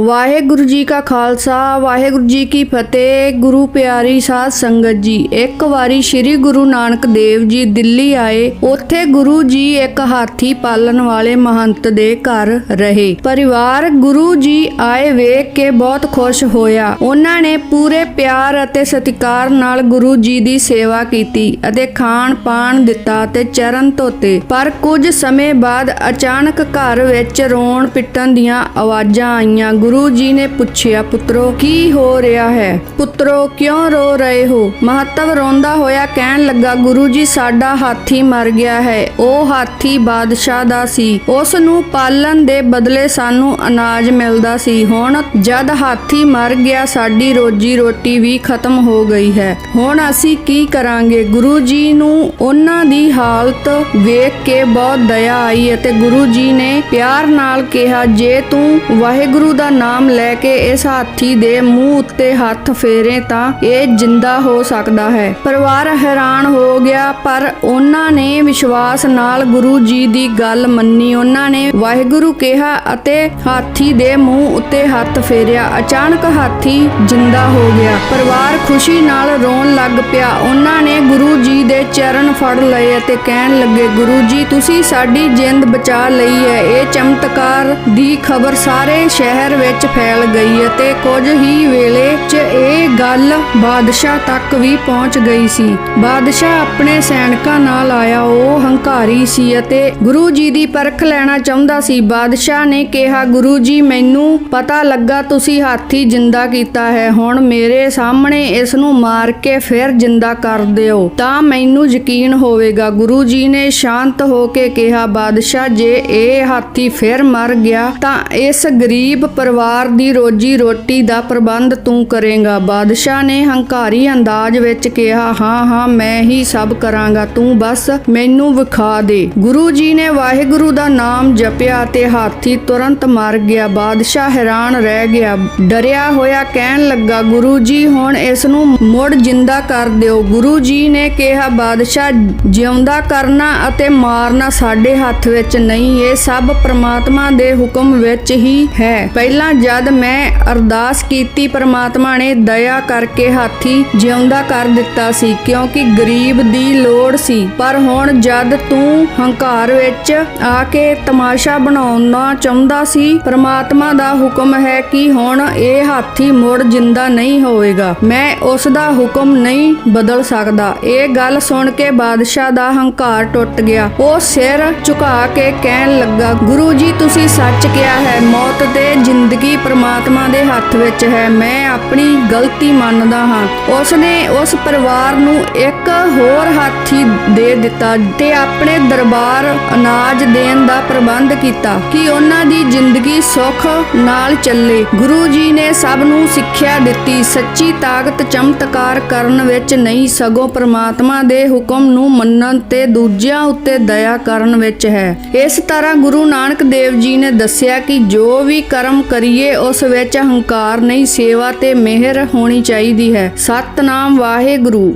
ਵਾਹਿਗੁਰੂ ਜੀ ਕਾ ਖਾਲਸਾ, ਵਾਹਿਗੁਰੂ ਜੀ ਕੀ ਫਤਿਹ। ਗੁਰੂ ਪਿਆਰੀ ਸਾਧ ਸੰਗਤ ਜੀ, ਇੱਕ ਵਾਰੀ ਸ੍ਰੀ ਗੁਰੂ ਨਾਨਕ ਦੇਵ ਜੀ ਦਿੱਲੀ ਆਏ। ਉੱਥੇ ਗੁਰੂ ਜੀ ਇੱਕ ਹਾਥੀ ਪਾਲਣ ਵਾਲੇ ਮਹੰਤ ਦੇ ਘਰ ਰਹੇ। ਪਰਿਵਾਰ ਗੁਰੂ ਜੀ ਆਏ ਵੇਖ ਕੇ ਬਹੁਤ ਖੁਸ਼ ਹੋਇਆ। ਉਹਨਾਂ ਨੇ ਪੂਰੇ ਪਿਆਰ ਅਤੇ ਸਤਿਕਾਰ ਨਾਲ ਗੁਰੂ ਜੀ ਦੀ ਸੇਵਾ ਕੀਤੀ ਅਤੇ ਖਾਣ ਪਾਣ ਦਿੱਤਾ ਤੇ ਚਰਨ ਧੋਤੇ। ਪਰ ਕੁਝ ਸਮੇਂ ਬਾਅਦ ਅਚਾਨਕ ਘਰ ਵਿੱਚ ਰੋਣ ਪਿੱਟਣ ਦੀਆਂ ਆਵਾਜ਼ਾਂ ਆਈਆਂ। ਗੁਰੂ ਜੀ ਨੇ ਪੁੱਛਿਆ, ਪੁੱਤਰੋ, ਕੀ ਹੋ ਰਿਹਾ ਹੈ? ਪੁੱਤਰੋ, ਕਿਉਂ ਰੋ ਰਹੇ ਹੋ? ਮਹੱਤਵ ਰੋਂਦਾ ਹੋਇਆ ਕਹਿਣ ਲੱਗਾ, ਗੁਰੂ ਜੀ, ਸਾਡਾ ਹਾਥੀ ਮਰ ਗਿਆ ਹੈ। ਉਹ ਹਾਥੀ ਬਾਦਸ਼ਾਹ ਦਾ ਸੀ। ਉਸ ਨੂੰ ਪਾਲਣ ਦੇ ਬਦਲੇ ਸਾਨੂੰ ਅਨਾਜ ਮਿਲਦਾ ਸੀ। ਹੁਣ ਜਦ ਹਾਥੀ ਮਰ ਗਿਆ, ਸਾਡੀ ਰੋਜੀ ਰੋਟੀ ਵੀ ਖਤਮ ਹੋ ਗਈ ਹੈ। ਹੁਣ ਅਸੀਂ ਕੀ ਕਰਾਂਗੇ? ਗੁਰੂ ਜੀ ਨੂੰ ਉਹਨਾਂ ਦੀ ਹਾਲਤ ਵੇਖ ਕੇ ਬਹੁਤ ਦਇਆ ਆਈ ਅਤੇ ਗੁਰੂ ਜੀ ਨੇ ਪਿਆਰ ਨਾਲ ਕਿਹਾ, ਜੇ ਤੂੰ ਵਾਹਿਗੁਰੂ ਦਾ ਨਾਮ ਲੈ ਕੇ ਇਸ ਹਾਥੀ ਦੇ ਮੂੰਹ ਉੱਤੇ ਹੱਥ ਫੇਰੇ ਤਾਂ ਇਹ ਜਿੰਦਾ ਹੋ ਸਕਦਾ ਹੈ। ਪਰਿਵਾਰ ਹੈਰਾਨ ਹੋ ਗਿਆ, ਪਰ ਉਹਨਾਂ ਨੇ ਵਿਸ਼ਵਾਸ ਨਾਲ ਗੁਰੂ ਜੀ ਦੀ ਗੱਲ ਮੰਨੀ। ਉਹਨਾਂ ਨੇ ਵਾਹਿਗੁਰੂ ਕਿਹਾ ਅਤੇ ਹਾਥੀ ਦੇ ਮੂੰਹ ਉੱਤੇ ਹੱਥ ਫੇਰਿਆ। ਅਚਾਨਕ ਹਾਥੀ ਜਿੰਦਾ ਹੋ ਗਿਆ। ਪਰਿਵਾਰ ਖੁਸ਼ੀ ਨਾਲ ਰੋਣ ਲੱਗ ਪਿਆ। ਉਹਨਾਂ ਨੇ ਗੁਰੂ ਜੀ ਦੇ ਚਰਨ ਫੜ ਲਏ ਅਤੇ ਕਹਿਣ ਲੱਗੇ, ਗੁਰੂ ਜੀ, ਤੁਸੀਂ ਸਾਡੀ ਜਿੰਦ ਬਚਾ ਲਈ ਹੈ। ਇਹ ਚਮਤਕਾਰ ਦੀ ਖਬਰ ਸਾਰੇ ਸ਼ਹਿਰ ਵਿੱਚ ਫੈਲ ਗਈ ਅਤੇ ਕੁਝ ਹੀ ਵੇਲੇ 'ਚ ਇਹ ਗੱਲ ਬਾਦਸ਼ਾਹ ਤੱਕ ਵੀ ਪਹੁੰਚ ਗਈ ਸੀ। ਬਾਦਸ਼ਾਹ ਆਪਣੇ ਸੈਨਿਕਾਂ ਨਾਲ ਆਇਆ, ਉਹ ਹੰਕਾਰੀ ਸੀ ਅਤੇ ਗੁਰੂ ਜੀ ਦੀ ਪਰਖ ਲੈਣਾ ਚਾਹੁੰਦਾ ਸੀ। ਬਾਦਸ਼ਾਹ ਨੇ ਕਿਹਾ ਗੁਰੂ ਜੀ ਮੈਨੂੰ ਪਤਾ ਲੱਗਾ ਤੁਸੀਂ ਹਾਥੀ ਜਿੰਦਾ ਕੀਤਾ ਹੈ। ਹੁਣ ਮੇਰੇ ਸਾਹਮਣੇ ਇਸ ਨੂੰ ਮਾਰ ਕੇ ਫਿਰ ਜਿੰਦਾ ਕਰ ਦਿਓ। ਤਾਂ ਮੈਨੂੰ ਯਕੀਨ ਹੋਵੇਗਾ। ਗੁਰੂ ਜੀ ਨੇ ਸ਼ਾਂਤ ਹੋ ਕੇ ਕਿਹਾ, ਬਾਦਸ਼ਾਹ, ਜੇ ਇਹ ਹਾਥੀ ਫਿਰ ਮਰ ਗਿਆ, ਤਾਂ ਇਸ ਗਰੀਬ ਪਰਿਵਾਰ ਦੀ ਰੋਜੀ ਰੋਟੀ ਦਾ ਪ੍ਰਬੰਧ ਤੂੰ ਕਰੇਗਾ। ਬਾਦਸ਼ਾਹ ਨੇ ਹੰਕਾਰੀ ਅੰਦਾਜ਼ ਵਿੱਚ ਕਿਹਾ, ਹਾਂ ਹਾਂ, ਮੈਂ ਹੀ ਸਭ ਕਰਾਂਗਾ। ਤੂੰ ਬਸ ਮੈਨੂੰ ਵਿਖਾ ਦੇ। ਗੁਰੂ ਜੀ ਨੇ ਵਾਹਿਗੁਰੂ ਦਾ ਨਾਮ ਜਪਿਆ ਤੇ ਹਾਥੀ ਤੁਰੰਤ ਮਰ ਗਿਆ। ਬਾਦਸ਼ਾਹ ਹੈਰਾਨ ਰਹਿ ਗਿਆ। ਡਰਿਆ ਹੋਇਆ ਕਹਿਣ ਲੱਗਾ, ਗੁਰੂ ਜੀ, ਹੁਣ ਇਸ ਨੂੰ ਮੁੜ ਜਿੰਦਾ ਕਰ ਦਿਓ। ਗੁਰੂ ਜੀ ਨੇ ਕਿਹਾ, ਬਾਦਸ਼ਾਹ, ਜਿਉਂਦਾ ਕਰਨਾ ਅਤੇ ਮਾਰਨਾ ਸਾਡੇ ਹੱਥ ਵਿੱਚ ਨਹੀਂ, ਇਹ ਸਭ ਪ੍ਰਮਾਤਮਾ ਦੇ ਹੁਕਮ ਵਿੱਚ ਹੀ ਹੈ। ਪਹਿਲਾਂ ਜਦ ਮੈਂ ਅਰਦਾਸ ਕੀਤੀ, ਪ੍ਰਮਾਤਮਾ ਨੇ ਦਇਆ ਕਰਕੇ ਹਾਥੀ ਜਿਉਂਦਾ ਕਰ ਦਿੱਤਾ ਸੀ, ਕਿਉਂਕਿ ਗਰੀਬ ਦੀ ਲੋੜ ਸੀ। ਪਰ ਹੁਣ ਜਦ ਤੂੰ ਹੰਕਾਰ ਵਿੱਚ ਆ ਕੇ ਤਮਾਸ਼ਾ ਬਣਾਉਣਾ ਚਾਹੁੰਦਾ ਸੀ, ਪ੍ਰਮਾਤਮਾ ਦਾ ਹੁਕਮ ਹੈ ਕਿ ਹੁਣ ਇਹ ਹਾਥੀ ਮੁੜ ਜਿੰਦਾ ਨਹੀਂ ਹੋਵੇਗਾ। ਮੈਂ ਉਸ ਦਾ ਹੁਕਮ ਨਹੀਂ ਬਦਲ ਸਕਦਾ। ਇਹ ਗੱਲ ਸੁਣ ਕੇ ਬਾਦਸ਼ਾਹ ਦਾ ਹੰਕਾਰ ਟੁੱਟ ਗਿਆ। ਉਹ ਸਿਰ ਝੁਕਾ ਕੇ ਕਹਿਣ ਲੱਗਾ, ਗੁਰੂ ਜੀ, ਤੁਸੀਂ ਸੱਚ ਕਿਹਾ ਹੈ, ਮੌਤ ਤੇ ਜ਼ਿੰਦਗੀ ਪ੍ਰਮਾਤਮਾ ਦੇ ਹੱਥ ਵਿੱਚ ਹੈ, ਮੈਂ ਆਪਣੀ ਗਲਤੀ ਮੰਨਦਾ ਹਾਂ। ਉਸ ਨੇ ਉਸ ਪਰਿਵਾਰ ਨੂੰ ਇੱਕ ਹੋਰ ਹਾਥੀ ਦੇ ਦਿੱਤਾ ਤੇ ਆਪਣੇ ਦਰਬਾਰ ਅਨਾਜ ਦੇਣ ਦਾ ਪ੍ਰਬੰਧ ਕੀਤਾ ਕਿ ਉਹਨਾਂ ਦੀ ਜ਼ਿੰਦਗੀ ਸੁੱਖ ਨਾਲ ਚੱਲੇ। ਗੁਰੂ ਜੀ ਨੇ ਸਭ ਨੂੰ ਸਿੱਖਿਆ ਦਿੱਤੀ। ਸੱਚੀ ਤਾਕਤ ਚਮਤਕਾਰ ਕਰਨ ਵਿੱਚ ਨਹੀਂ, ਸਗੋਂ ਪ੍ਰਮਾਤਮਾ ਦੇ ਹੁਕਮ ਨੂੰ ਮੰਨਣ ਤੇ ਦੂਜਿਆਂ ਉੱਤੇ ਦਇਆ ਕਰਨ ਵਿੱਚ ਹੈ। ਇਸ ਤਰ੍ਹਾਂ ਗੁਰੂ ਨਾਨਕ ਦੇਵ ਜੀ ਨੇ ਦੱਸਿਆ ਕਿ ਜੋ ਵੀ ਕਰਮ ਕਰੀਏ ਉਸ ਵਿੱਚ ਹੰਕਾਰ ਨਹੀਂ ਸੇਵਾ ਤੇ ਮਿਹਰ ਹੋਣੀ ਚਾਹੀਦੀ ਹੈ। ਸਤਨਾਮ ਵਾਹਿਗੁਰੂ।